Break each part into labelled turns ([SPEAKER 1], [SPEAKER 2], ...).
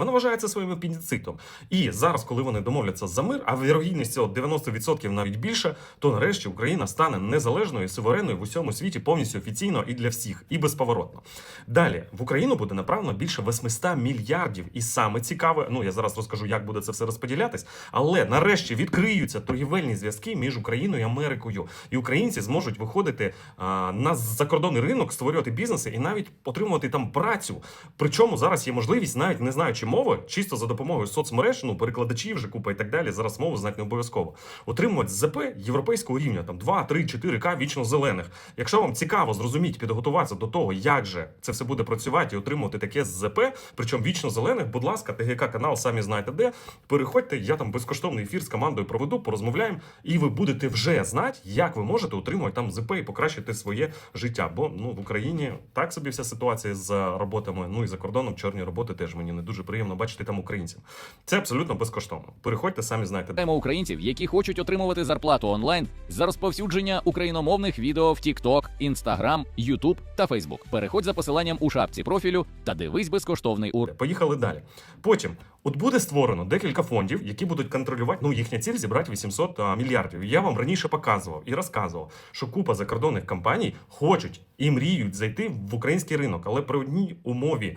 [SPEAKER 1] Вона вважає це своїм апендицитом. І зараз, коли вони домовляться за мир, а вірогідність цього 90% навіть більше, то нарешті Україна стане незалежною і суверенною в усьому світі повністю офіційно і для всіх, і безповоротно. Далі в Україну буде направлено більше 800 мільярдів. І саме цікаве, ну я зараз розкажу, як буде це все розподілятись. Але нарешті відкриються торгівельні зв'язки між Україною і Америкою, і українці зможуть виходити а, на закордонний ринок, створювати бізнеси і навіть отримувати там працю. Причому зараз є можливість, навіть не знаючи мови, чисто за допомогою соцмереж, ну перекладачів вже купа і так далі. Зараз мову знати не обов'язково. Отримувати ЗП європейського рівня, там 2, 3, 4К вічно зелених. Якщо вам цікаво зрозуміти, підготуватися до того, як же це все буде працювати і отримувати таке ЗП, причому вічно зелених, будь ласка, ТГК канал, самі знаєте де. Переходьте, я там безкоштовний ефір з командою проведу, порозмовляємо, і ви будете вже знати, як ви можете отримувати там ЗП і покращити своє життя. Бо ну в Україні так собі вся ситуація з роботами. Ну і за кордоном чорні роботи теж мені не дуже приємно бачити там українців. Це абсолютно безкоштовно. Переходьте, самі де.
[SPEAKER 2] Вітаємо українців, які хочуть отримувати зарплату онлайн за розповсюдження україномовних відео в TikTok, Instagram, YouTube та Facebook. Переходь за посиланням у шапці профілю та дивись безкоштовний урок.
[SPEAKER 1] Поїхали далі. Потім, от буде створено декілька фондів, які будуть контролювати. Ну, їхня ціль зібрати 800 а, мільярдів. Я вам раніше показував і розказував, що купа закордонних компаній хочуть і мріють зайти в український ринок, але при одній умові.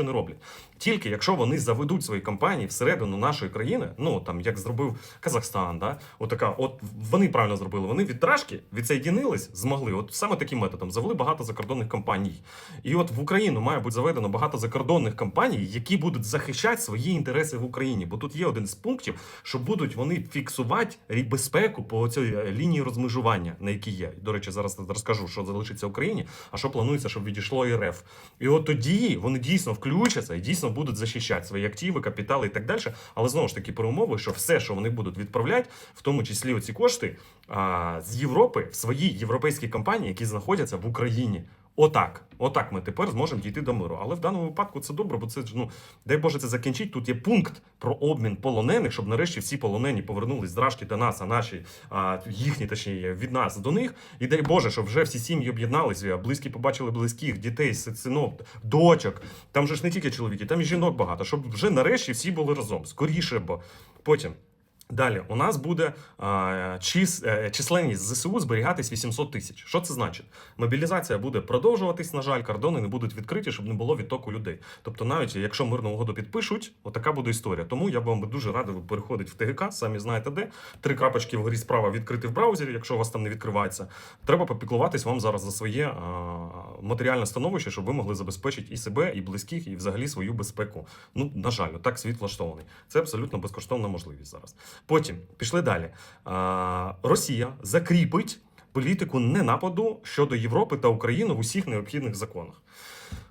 [SPEAKER 1] не роблять. Тільки якщо вони заведуть свої компанії всередину нашої країни, ну там як зробив Казахстан, да? Отака, от вони правильно зробили. Вони від Рашки відсоєдінились, змогли. От саме таким методом завели багато закордонних компаній. І от в Україну має бути заведено багато закордонних компаній, які будуть захищати свої інтереси в Україні. Бо тут є один з пунктів, що будуть вони фіксувати безпеку по цій е, лінії розмежування, на якій є. До речі, зараз розкажу, що залишиться Україні, а що планується, щоб відійшло РФ. І от тоді вони дійсно включаться і дійсно будуть захищати свої активи, капітали і так далі. Але знову ж таки, про умови, що все, що вони будуть відправляти, в тому числі оці кошти з Європи в свої європейські компанії, які знаходяться в Україні. Отак, отак ми тепер зможемо дійти до миру. Але в даному випадку це добре, бо це ж ну дай Боже це закінчить. Тут є пункт про обмін полонених, щоб нарешті всі полонені повернулись з Рашки до нас, а наші а, їхні точніше від нас до них. І дай Боже, щоб вже всі сім'ї об'єдналися, близькі побачили близьких, дітей, си- синок, дочок. Там же ж не тільки чоловіки, там і жінок багато. Щоб вже нарешті всі були разом. Скоріше, бо потім. Далі у нас буде а, чис, е, численність ЗСУ зберігатись 800 тисяч. Що це значить? Мобілізація буде продовжуватись. На жаль, кордони не будуть відкриті, щоб не було відтоку людей. Тобто, навіть якщо мирну угоду підпишуть, отака буде історія. Тому я б вам дуже радив переходити в ТГК, самі знаєте де. Три крапочки вгорі справа відкрити в браузері, якщо у вас там не відкривається. Треба попіклуватись вам зараз за своє а, матеріальне становище, щоб ви могли забезпечити і себе, і близьких, і взагалі свою безпеку. Ну, на жаль, так світ влаштований. Це абсолютно безкоштовна можливість зараз. Потім пішли далі. Росія закріпить політику ненападу щодо Європи та України в усіх необхідних законах.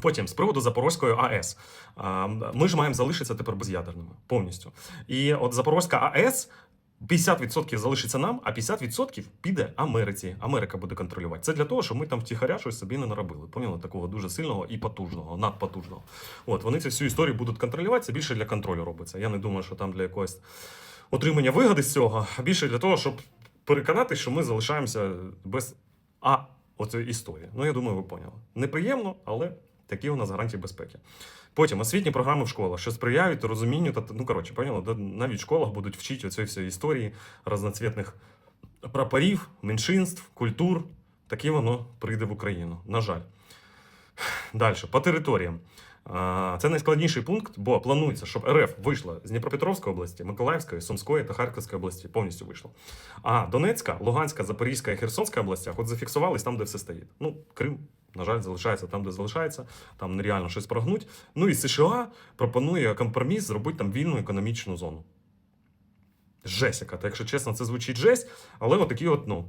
[SPEAKER 1] Потім з приводу Запорозької АЕС. Ми ж маємо залишитися тепер без'ядерними повністю. І от Запорозька АЕС 50% залишиться нам, а 50% піде Америці. Америка буде контролювати. Це для того, щоб ми там втіхаря щось собі не наробили. Поняли? Такого дуже сильного і потужного, надпотужного. От вони цю всю історію будуть контролювати. Це більше для контролю робиться. Я не думаю, що там для якогось отримання вигоди з цього, а більше для того, щоб переконати, що ми залишаємося без А оцієї історії. Ну, я думаю, ви поняли. Неприємно, але такі у нас гарантії безпеки. Потім освітні програми в школах, що сприяють розумінню та ну коротше, поняли, да, навіть в школах будуть вчити оцієї всієї історії разноцвітних прапорів, меншинств, культур. Таке воно прийде в Україну. На жаль. Далі, по територіям. Це найскладніший пункт, бо планується, щоб РФ вийшла з Дніпропетровської області, Миколаївської, Сумської та Харківської області, повністю вийшла. А Донецька, Луганська, Запорізька і Херсонська областях от зафіксувались там, де все стоїть. Ну, Крим, на жаль, залишається там, де залишається, там нереально щось прогнуть. Ну і США пропонує компроміс зробити там вільну економічну зону. Жесть яка, якщо чесно, це звучить жесть, але отакі от, ну,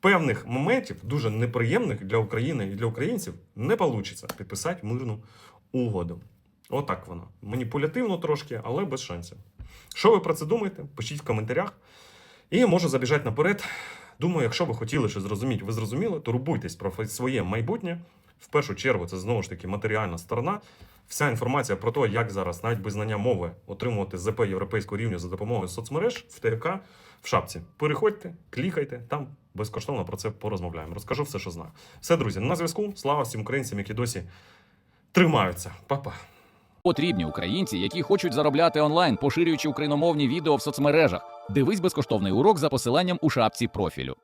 [SPEAKER 1] певних моментів, дуже неприємних для України і для українців, не вийде підписати мирну угоду. Отак воно. Маніпулятивно трошки, але без шансів. Що ви про це думаєте? Пишіть в коментарях. І можу забіжати наперед. Думаю, якщо ви хотіли щось зрозуміти, ви зрозуміли, турбуйтесь про своє майбутнє. В першу чергу, це знову ж таки матеріальна сторона. Вся інформація про те, як зараз, навіть без знання мови, отримувати ЗП європейського рівня за допомогою соцмереж в ТГК в шапці. Переходьте, клікайте, там безкоштовно про це порозмовляємо. Розкажу все, що знаю. Все, друзі, на зв'язку. Слава всім українцям, які досі тримаються. Па-па.
[SPEAKER 2] Потрібні українці, які хочуть заробляти онлайн, поширюючи україномовні відео в соцмережах. Дивись безкоштовний урок за посиланням у шапці профілю.